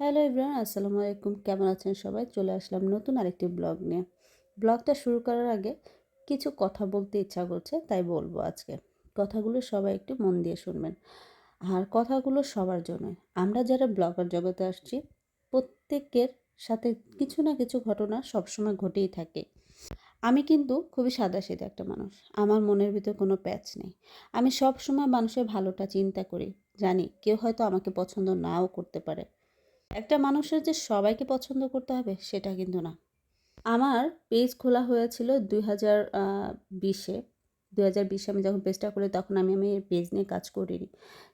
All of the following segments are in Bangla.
হ্যালো ইব্রাহিম আসসালামু আলাইকুম। কেমন আছেন সবাই? চলে আসলাম নতুন আরেকটি ব্লগ নিয়ে। ব্লগটা শুরু করার আগে কিছু কথা বলতে ইচ্ছা করছে, তাই বলব আজকে। কথাগুলো সবাই একটু মন দিয়ে শুনবেন। আর কথাগুলো সবার জন্য আমরা যারা ব্লগার জগতে আসছি, প্রত্যেকের সাথে কিছু না কিছু ঘটনা সবসময় ঘটেই থাকে। আমি কিন্তু খুবই সাদাসিধে একটা মানুষ। আমার মনের ভিতর কোনো প্যাচ নেই। আমি সব সময় মানুষের ভালোটা চিন্তা করি। জানি কেউ হয়তো আমাকে পছন্দ নাও করতে পারে। একটা মানুষের যে সবাইকে পছন্দ করতে হবে সেটা কিন্তু না। আমার পেজ খোলা হয়েছিল দুই হাজার বিশে। দু হাজার বিশে আমি যখন পেজটা করি তখন আমি আমি পেজ নিয়ে কাজ করিনি।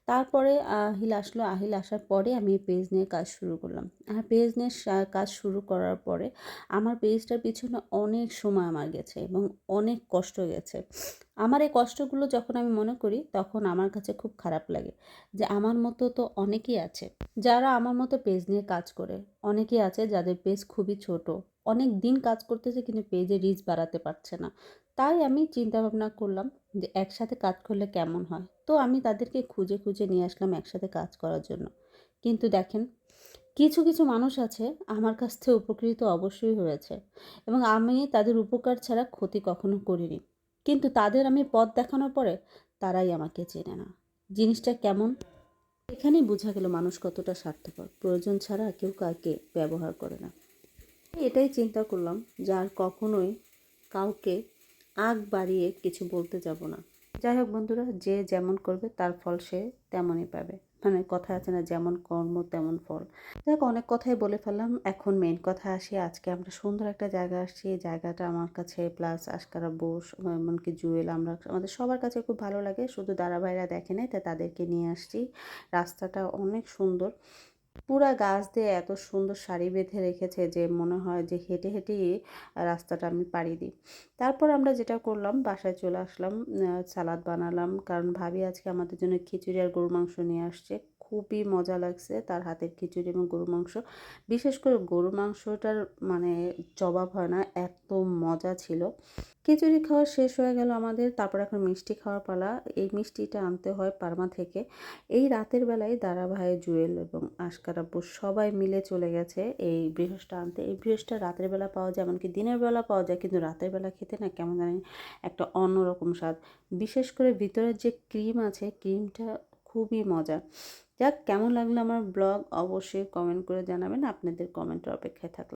তারপরে আহিল আসলো। আহিল আসার পরে আমি পেজ নিয়ে কাজ শুরু করলাম। আর পেজ নিয়ে কাজ শুরু করার পরে আমার পেজটার পিছনে অনেক সময় আমার গেছে এবং অনেক কষ্ট গেছে। আমার এই কষ্টগুলো যখন আমি মনে করি, তখন আমার কাছে খুব খারাপ লাগে যে আমার মতো তো অনেকেই আছে যারা আমার মতো পেজ নিয়ে কাজ করে। অনেকেই আছে যাদের পেজ খুবই ছোট। অনেক দিন কাজ করতেছে কিন্তু পেজে রিচ বাড়াতে পারছে না। তাই আমি চিন্তা ভাবনা করলাম যে একসাথে কাজ করলে কেমন হয়? তো আমি তাদেরকে খুঁজে খুঁজে নিয়ে আসলাম একসাথে কাজ করার জন্য। কিন্তু দেখেন, কিছু কিছু মানুষ আছে আমার কাছ থেকে উপকৃত অবশ্যই হয়েছে এবং আমি তাদের উপকার ছাড়া ক্ষতি কখনো করিনি। কিন্তু তাদের আমি পথ দেখানোর পরে তারাই আমাকে চেনে না। জিনিসটা কেমন? এখানেই বোঝা গেল মানুষ কতটা স্বার্থপর। প্রয়োজন ছাড়া কেউ কাউকে ব্যবহার করে না। এটাই চিন্তা করলাম যে আর কখনোই কাউকে আগ বাড়িয়ে কিছু বলতে যাব না। যাই হোক বন্ধুরা, যে যেমন করবে তার ফল সে তেমনই পাবে। মানে কথা আছে না, যেমন কর্ম তেমন ফল। দেখ অনেক কথাই বলে ফেললাম। এখন মেন কথা আসি, আজকে আমরা সুন্দর একটা জায়গা আসছি। এই জায়গাটা আমার কাছে প্লাস আশকারা বোস, এমনকি জুয়েল, আমরা আমাদের সবার কাছে খুব ভালো লাগে। শুধু দাদাভাইরা দেখে নেয় তাই তাদেরকে নিয়ে আসছি। রাস্তাটা অনেক সুন্দর। পুরা গাছ দিয়ে এত সুন্দর শাড়ি বেঁধে রেখেছে যে মনে হয় যে হেঁটে হেঁটেই রাস্তাটা আমি পাড়ি দিই। তারপর আমরা যেটা করলাম, বাসায় চলে আসলাম সালাদ বানালাম। কারণ ভাবি আজকে আমাদের জন্য খিচুড়ি আর গরু মাংস নিয়ে আসছে। খুবই মজা লাগছে তার হাতের খিচুড়ি এবং গরু মাংস। বিশেষ করে গরু মাংসটার মানে জবাব হয় না, এত মজা ছিল। খিচুড়ি খাওয়া শেষ হয়ে গেল আমাদের, তারপর এখন মিষ্টি খাওয়ার পালা। এই মিষ্টিটা আনতে হয় পারমা থেকে। এই রাতের বেলায় দারা ভাই জুয়েল এবং আশকার আব্বু সবাই মিলে চলে গেছে এই বৃহস্পটা আনতে। এই বৃহস্পটা রাতের বেলা পাওয়া যায়, এমনকি দিনের বেলা পাওয়া যায়, কিন্তু রাতের বেলা খেতে না কেমন জানি একটা অন্যরকম স্বাদ। বিশেষ করে ভিতরের যে ক্রিম আছে, ক্রিমটা খুবই মজা। যাক, কেমন লাগল আমার ব্লগ? অবশ্যই কমেন্ট করে জানাবেন। আপনাদের কমেন্টের অপেক্ষায় থাকলাম।